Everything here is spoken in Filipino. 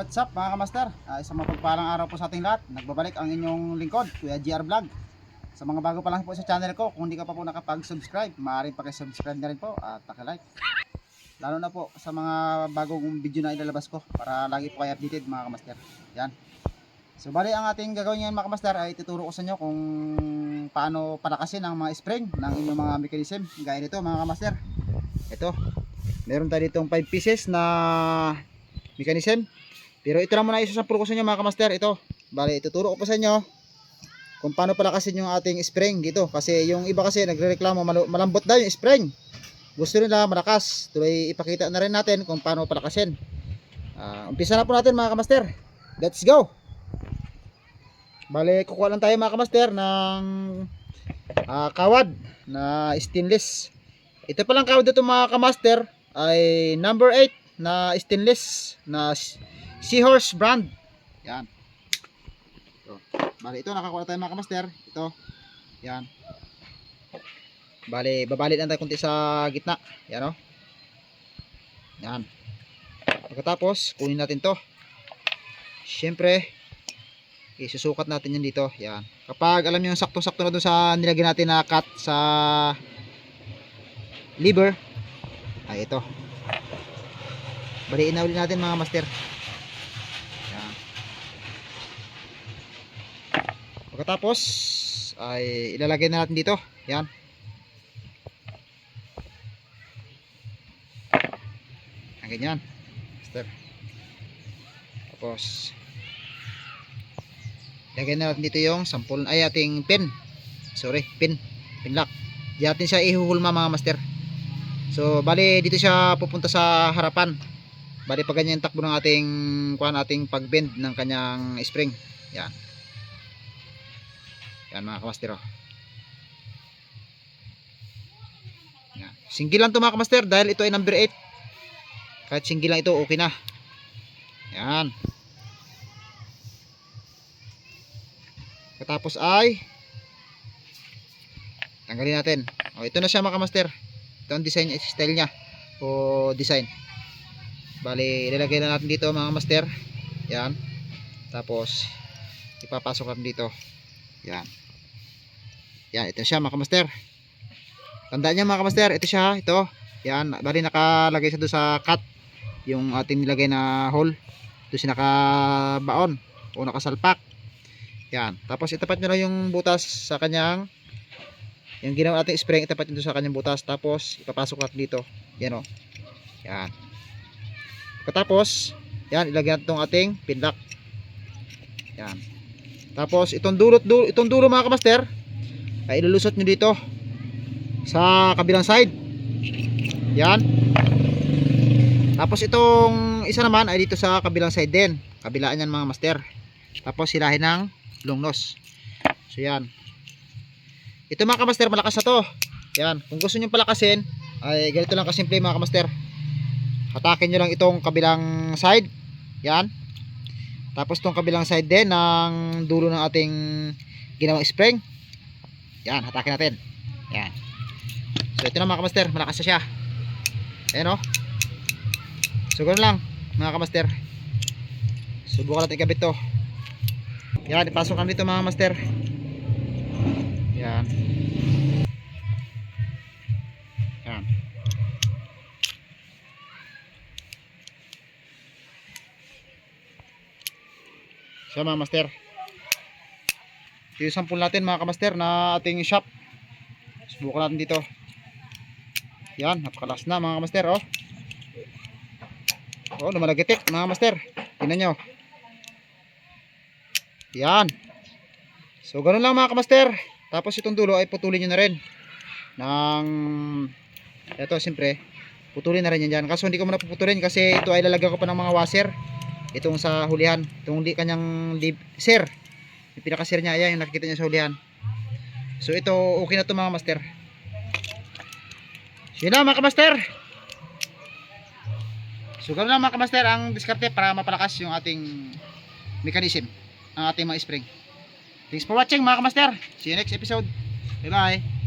What's up mga kamaster? Uh, isang mapagpalang araw po sa ating lahat. Nagbabalik ang inyong lingkod, Kuya GR Vlog. Sa mga bago pa lang po sa channel ko, kung hindi ka pa po nakapag-subscribe, maaaring pakisubscribe na rin po at pakilike. Lalo na po sa mga bagong video na ilalabas ko para lagi po kayo updated mga kamaster. Yan. So bali ang ating gagawin ngayon mga kamaster ay ituturo ko sa inyo kung paano palakasin ang mga spring ng inyong mga mechanism. Gaya nito mga kamaster. Ito. Meron tayo ditong 5 pieces na mechanism. Pero ito lang muna isasampul ko sa inyo mga kamaster. Ito. Bali, ituturo ko po sa inyo kung paano palakasin yung ating spring dito. Kasi yung iba kasi nagre-reklamo malambot daw yung spring. Gusto nila malakas. Tuloy ipakita na rin natin kung paano palakasin. Ah, umpisa na po natin mga kamaster. Let's go! Bali, kukuha lang tayo mga kamaster ng ah, kawad na stainless. Ito palang kawad dito mga kamaster ay number 8 na stainless na Seahorse brand. Yan. Ito. Bali, ito nakakuha tayo mga kamaster. Ito. Yan. Bali, babalit lang tayo kunti sa gitna. Yan o. Yan. Pagkatapos, kunin natin to. Siyempre, isusukat natin yan dito. Yan. Kapag alam nyo yung sakto-sakto na doon sa nilagyan natin na cut sa liver, ay ito. Baliin na natin mga master. Pagkatapos ay ilalagay na natin dito. Yan. Ang ganyan. Master. Tapos ilagay na natin dito yung sampul ay ating pin. Sorry, pin. Pin lock. Di natin siya ihuhulma mga master. So, bali dito siya pupunta sa harapan. Bali pag ganyan takbo ng ating kuan ating pagbend ng kanyang spring. Yan. Yan mga kamaster. Oh. Yan. Single lang to mga kamaster dahil ito ay number 8. Kahit single lang ito okay na. Yan. Katapos ay tanggalin natin. Oh, ito na siya mga kamaster. Ito ang design style niya o design. Bali, ilalagay na natin dito mga master. Yan. Tapos, ipapasok natin dito. Yan. Yan, ito siya mga master. Tandaan niya mga master, ito siya, ito. Yan, bali nakalagay siya doon sa cut. Yung ating nilagay na hole. Doon siya nakabaon o nakasalpak. Yan. Tapos itapat nyo lang yung butas sa kanyang yung ginawa natin spring itapat doon sa kanyang butas. Tapos ipapasok natin dito. Yan o. Yan. Pagkatapos, yan, ilagay natin itong ating pinlock. Yan. Tapos, itong dulot, dulo, itong dulo mga kamaster, ay ilulusot nyo dito sa kabilang side. Yan. Tapos, itong isa naman ay dito sa kabilang side din. Kabilaan yan mga master. Tapos, silahin ng lungnos. So, yan. Ito mga kamaster, malakas na to. Yan. Kung gusto nyo palakasin, ay ganito lang kasimple mga kamaster hatakin nyo lang itong kabilang side yan tapos itong kabilang side din ng dulo ng ating ginawang spring. Yan hatakin natin. Yan. So ito na mga kamaster. Malakas na siya. Ayan o so ganoon lang mga kamaster. Subukan natin ikabit to. Yan ipasok natin dito mga kamaster. Yan yan So mga master. Yung sample natin mga kamaster na ating shop. Subukan natin dito. Yan, napakalas na mga kamaster oh. Oh, lumalagitik mga master. Tingnan nyo. Yan. So ganun lang mga kamaster. Tapos itong dulo ay putulin nyo na rin. Nang ito siyempre putulin na rin yan dyan. Kaso hindi ko muna puputulin kasi ito ay lalagyan ko pa ng mga washer itong sa hulihan. Itong li kanyang sir. Yung pinaka niya ayan yung nakikita niya sa hulihan. So ito okay na to mga master. So yun na mga kamaster. So ganoon lang mga kamaster ang diskarte para mapalakas yung ating mechanism ang ating mga spring. Thanks for watching mga kamaster. See you next episode. Bye bye